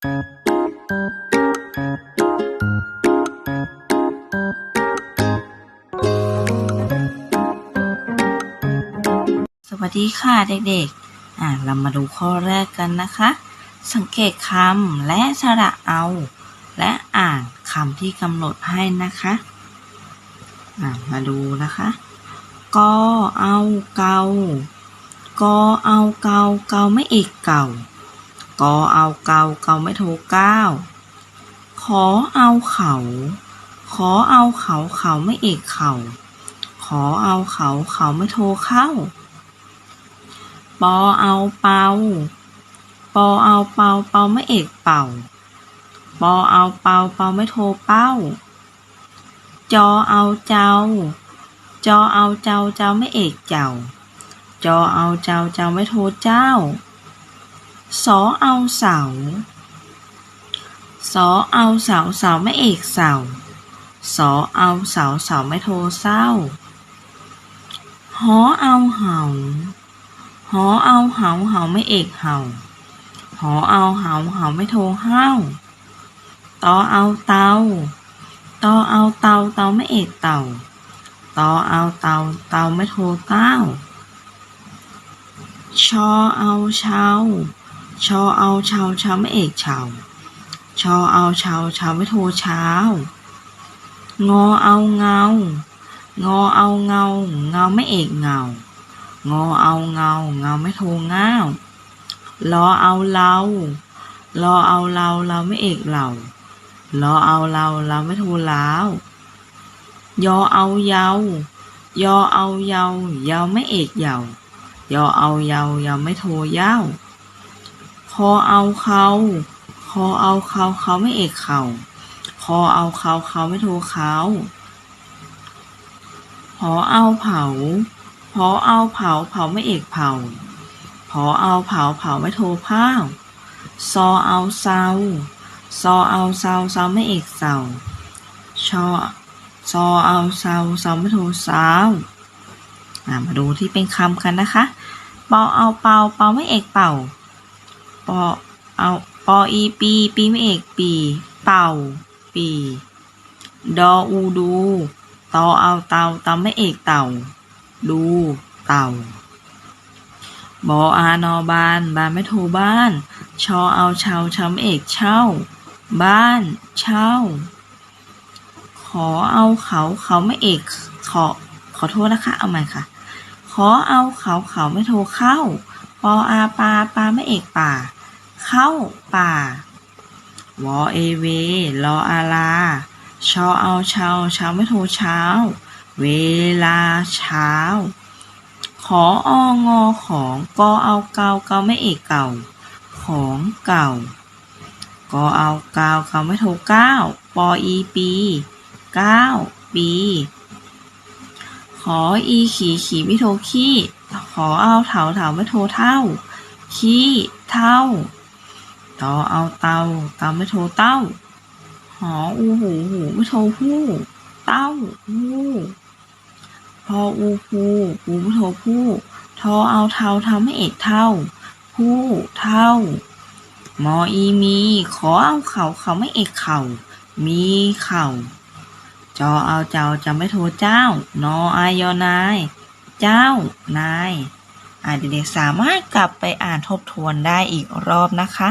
สวัสดีค่ะเด็กๆ อ่าเรามาดูข้อแรกกันนะคะ สังเกตคำและสระเอา และอ่านคำที่กำหนดให้นะคะอ่ามาดูนะคะกอเอาเกากอเอาเกาเกาไม่เอกเก่า กอเอาเกาเกาไม่โทเก้าขอเอาเขา ขอเอาเขาเขาไม่เอกเข่าขอเอาเขาเขาไม่โทเข้า ปอเอาเปา ปอเอาเปาเปาไม่เอกเป่า ปอเอาเปาเปาไม่โทเป้า จอเอาเจ้า จอเอาเจ้าเจ้าไม่เอกเจ้า จอเอาเจ้าเจ้าไม่โทเจ้า สอเอาเสา สอเอาเสาเสาไม่เอกเสา สอเอาเสาเสาไม่โทเศร้า หอเอาเหาหอเอาเหาเหาไม่เอกเหาหอเอาเหาเหาไม่โทห้าวตอเอาเตาตอเอาเตาเตาไม่เอกเต่าตอเอาเตาเตาไม่โทเต้า ชอเอาเชา ชอเอาเชาเชาไม่เอกเชาชอเอาเชาเชาไม่โทเช้างอเอาเงา งอเอาเงา เงาไม่เอกเงา งอเอาเงา เงาไม่โทง่าวรอเอาเรารอเอาเราเราไม่เอกเรารอเอาเราเราไม่โทล้าวยอเอาเยายอเอาเยาเยาไม่เอกเยายอเอาเยาเยาไม่โทเย้า คอเอาเขาคอเอาเขาเขาไม่เอกเขาคอเอาเขาเขาไม่โทรเขาหอเอาเผาพอเอาเผาเผาไม่เอกเผาพอเอาเผาเผาไม่โทเผาซอเอาเซาซอเอาเซาเซาไม่เอกเซาชอซอเอาเซาเซาไม่โทรเซามาดูที่เป็นคำกันนะคะ เปอเอาเปาเปาไม่เอกเป่า ปอเอาปออีปีปีไม่เอกปี เป่า ปี ดออูดูตอเอาเตาเตาไม่เอกเต่า ดูเต่าบออานอบานบานไม่โทบ้าน ชอเอาชาเชาไม่เอกเช่า บ้านเช่า ขอเอาเขาเขาไม่เอกขอขอโทษนะคะเอาใหม่ค่ะ ขอเอาเขาเขาไม่โทเข้า ปออาปาปาไม่เอกป่า เข้าป่า วอเอเวรออาลา ชอเอาเชาเชาไม่โทเช้า เวลาเช้า ขอองอของกอเอาเกาเกาไม่เอกเก่า ของเก่า กอเอาเกาเกาไม่โทเก้า ปออีปีเก้าปี ขออีขี่ขี่ไม่โทขี้ ขอเอาเถาเถาไม่โทเท่า ขี้เท่า ตอเอาเตาเตาไม่โทเต้า หออูหูหูไม่โทผู้เต้าหู้พออูภูภูไม่โทผู้ทอเอาเทาเทาไม่เอกเท่า ผู้เท่ามออีมี ขอเอาเข่าเขาไม่เอกเข่า มีเข่า จอเอาเจ้าจะไม่โทเจ้า นออายอนาย เจ้านายอาเด็กๆสามารถกลับไปอ่านทบทวนได้อีกรอบนะคะ